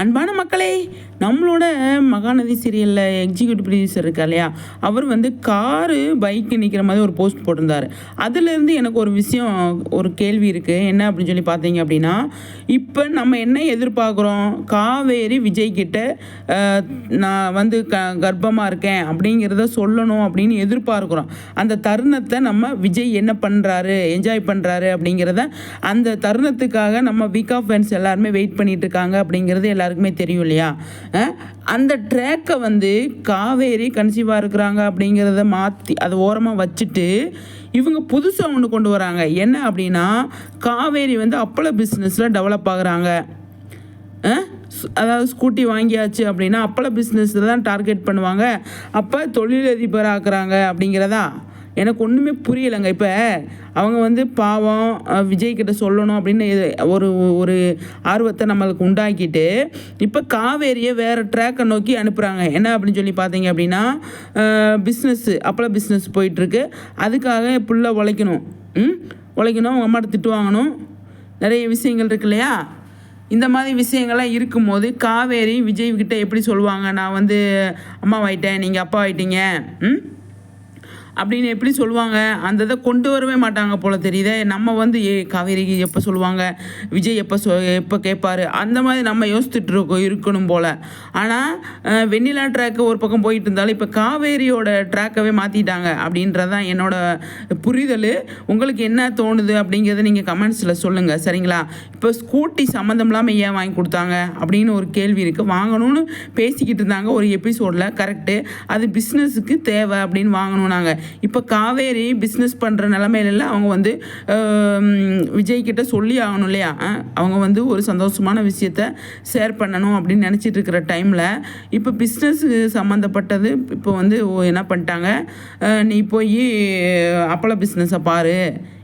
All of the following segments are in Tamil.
அன்பான மக்களே நம்மளோட மகாநதி சீரியலில் எக்ஸிக்யூட்டிவ் ப்ரொடியூசர் இருக்கா இல்லையா? அவர் வந்து காரு பைக்கு நிற்கிற மாதிரி ஒரு போஸ்ட் போட்டிருந்தார். அதுலேருந்து எனக்கு ஒரு விஷயம் ஒரு கேள்வி இருக்குது என்ன அப்படின்னு சொல்லி பார்த்தீங்க அப்படின்னா இப்போ நம்ம என்ன எதிர்பார்க்குறோம்? காவேரி விஜய் கிட்ட நான் வந்து க கர்ப்பமாக இருக்கேன் அப்படிங்கிறத சொல்லணும் அப்படின்னு எதிர்பார்க்குறோம். அந்த தருணத்தை நம்ம விஜய் என்ன பண்ணுறாரு என்ஜாய் பண்ணுறாரு அப்படிங்கிறத அந்த தருணத்துக்காக நம்ம வீக் ஆஃப் ஃபேன்ஸ் எல்லாருமே வெயிட் பண்ணிகிட்டு இருக்காங்க அப்படிங்கிறது எல்லாருக்குமே தெரியும் இல்லையா? அந்த ட்ராக்கை வந்து காவேரி கன்சீவாக இருக்கிறாங்க அப்படிங்கிறத மாற்றி அதை ஓரமாக வச்சுட்டு இவங்க புதுசாக ஒன்று கொண்டு வராங்க. என்ன அப்படின்னா காவேரி வந்து அப்பள பிஸ்னஸில் டெவலப் ஆகுறாங்க. அதாவது ஸ்கூட்டி வாங்கியாச்சு அப்படின்னா அப்பள பிஸ்னஸில் தான் டார்கெட் பண்ணுவாங்க. அப்போ தொழிலதிபர் ஆக்குறாங்க அப்படிங்கிறதா? எனக்கு ஒன்றுமே புரியலைங்க. இப்போ அவங்க வந்து பாவம் விஜய்கிட்ட விஜய் சொல்லணும் அப்படின்னு ஒரு ஒரு ஆர்வத்தை நம்மளுக்கு உண்டாக்கிட்டு இப்போ காவேரியை வேறு ட்ராக்கை நோக்கி அனுப்புகிறாங்க என்ன அப்படின்னு சொல்லி பார்த்தீங்க அப்படின்னா பிஸ்னஸ்ஸு அப்போலாம் பிஸ்னஸ் போயிட்டுருக்கு. அதுக்காக புள்ள உழைக்கணும். ம்? உழைக்கணும் அவங்க அம்மாட்ட திட்டு வாங்கணும். நிறைய விஷயங்கள் இருக்கு இல்லையா? இந்த மாதிரி விஷயங்கள்லாம் இருக்கும்போது காவேரி விஜய்கிட்ட எப்படி சொல்லுவாங்க? நான் வந்து அம்மா ஆயிட்டேன் நீங்கள் அப்பா ஆயிட்டீங்க ம்? அப்படின்னு எப்படி சொல்லுவாங்க? அந்த இதை கொண்டு வரவே மாட்டாங்க போல தெரியுதே. நம்ம வந்து ஏ காவேரிக்கு எப்போ சொல்லுவாங்க? விஜய் எப்போ சொ எப்போ கேட்பாரு அந்த மாதிரி நம்ம யோசித்துட்டு இருக்கோம் இருக்கணும் போல். ஆனால் வெண்ணிலா ட்ராக்கு ஒரு பக்கம் போயிட்டு இருந்தாலும் இப்போ காவேரியோட ட்ராக்கவே மாற்றிட்டாங்க அப்படின்றதான் என்னோட புரிதல். உங்களுக்கு என்ன தோணுது அப்படிங்கிறத நீங்கள் கமெண்ட்ஸில் சொல்லுங்கள் சரிங்களா? இப்போ ஸ்கூட்டி சம்மந்தம் இல்லாமல் ஏன் வாங்கி கொடுத்தாங்க? அப்படின்னு ஒரு கேள்வி இருக்குது வாங்கணும்னு பேசிக்கிட்டு இருந்தாங்க ஒரு எபிசோடில் கரெக்டு அது பிஸ்னஸுக்கு தேவை அப்படின்னு வாங்கணும் நாங்கள் இப்போ காவேரி பிஸ்னஸ் பண்ணுற நிலமையிலலாம் அவங்க வந்து விஜய்கிட்ட விஜய் சொல்லி ஆகணும் இல்லையா? அவங்க வந்து ஒரு சந்தோஷமான விஷயத்த ஷேர் பண்ணணும் அப்படின்னு நினச்சிட்டு இருக்கிற டைமில் இப்போ பிஸ்னஸ் சம்மந்தப்பட்டது இப்போ வந்து ஓ, என்ன பண்ணிட்டாங்க? நீ போய் அப்பள பிஸ்னஸை பாரு.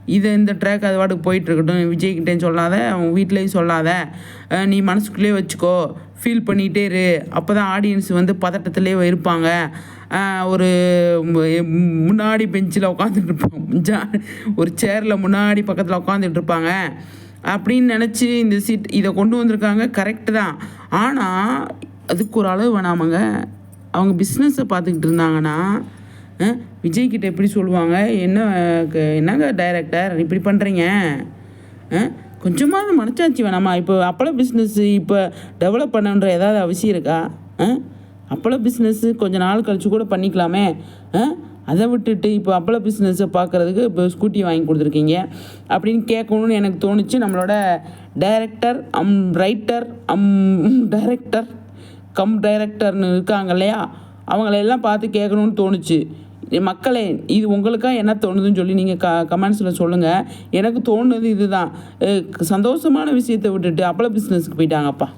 இது இந்த ட்ராக் அது பாட்டுக்கு போயிட்டு இருக்கட்டும் விஜய்கிட்டேயும் சொல்லாத அவங்க வீட்லேயும் சொல்லாத. நீ மனசுக்குள்ளேயே வச்சுக்கோ. ஃபீல் பண்ணிகிட்டே இரு. அப்போ தான் ஆடியன்ஸ் வந்து பதட்டத்துலேயே இருப்பாங்க. ஒரு முன்னாடி பெஞ்சில் உட்காந்துட்டு இருப்பாங்க ஜா- ஒரு சேரில் முன்னாடி பக்கத்தில் உட்காந்துட்டு இருப்பாங்க அப்படின்னு நினச்சி இந்த சீட் இதை கொண்டு வந்திருக்காங்க. கரெக்டு தான். ஆனால் அதுக்கு ஒரு அளவு வேணாமங்க. அவங்க பிஸ்னஸை பார்த்துக்கிட்டு இருந்தாங்கன்னா விஜய்கிட்ட எப்படி சொல்லுவாங்க? என்ன க- என்னங்க டைரக்டர் இப்படி பண்ணுறீங்க கொஞ்சமாவது மனச்சாட்சி வேணாமா? இப்போ அப்பள பிஸ்னஸ் இப்போ டெவலப் பண்ணணுன்ற ஏதாவது அவசியம் இருக்கா? அஹ்? அப்பள பிஸ்னஸ்ஸு கொஞ்ச நாள் கழிச்சு கூட பண்ணிக்கலாமே. அதை விட்டுட்டு இப்போ அப்பள பிஸ்னஸை பார்க்குறதுக்கு இப்போ ஸ்கூட்டி வாங்கி கொடுத்துருக்கீங்க. அப்படின்னு கேட்கணும்னு எனக்கு தோணுச்சு. நம்மளோட director um writer um director cum டைரக்டர்னு இருக்காங்க இல்லையா? அவங்களெல்லாம் பார்த்து கேட்கணும்னு தோணுச்சு. மக்களே இது உங்களுக்காக என்ன தோணுதுன்னு சொல்லி நீங்கள் க கமெண்ட்ஸில் சொல்லுங்கள் எனக்கு தோணுது இதுதான். சந்தோஷமான விஷயத்தை விட்டுட்டு அப்பள பிஸ்னஸ்க்கு போயிட்டாங்கப்பா.